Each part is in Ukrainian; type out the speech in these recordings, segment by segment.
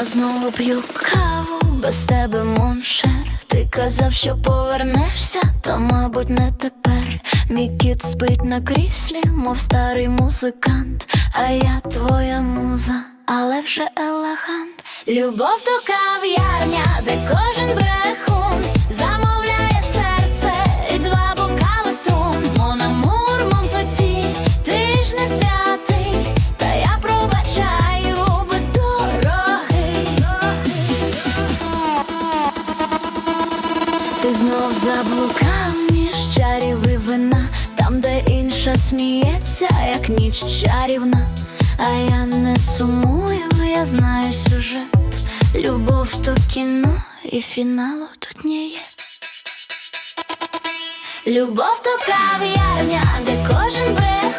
Я знову п'ю каву без тебе, моншер. Ти казав, що повернешся, та мабуть не тепер. Мій кіт спить на кріслі, мов старий музикант, а я твоя муза, але вже. Любов то кав'ярня, де кожен брехун замовляє серце і два бокали струн. Мон амур, мон петі, ти ж не святий, та я пробачаю, бо дорогий. Ти знов заблукав між чарів і вина, там, де інша сміється, як ніч чарівна. А я не сумую, я знаю сюжет. Любов то кино и финалу тут не є. Любов то кав'ярня, де кожен брехун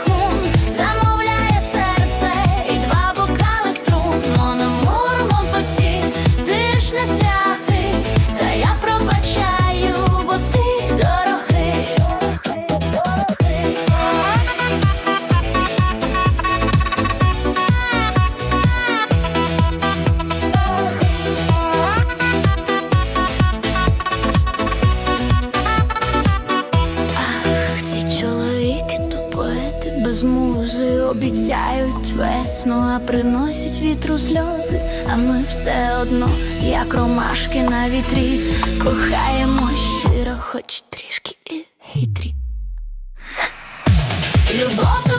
обіцяють весну, а приносять вітру сльози. А ми все одно, як ромашки на вітрі, кохаємо щиро, хоч трішки і хитрі. Любов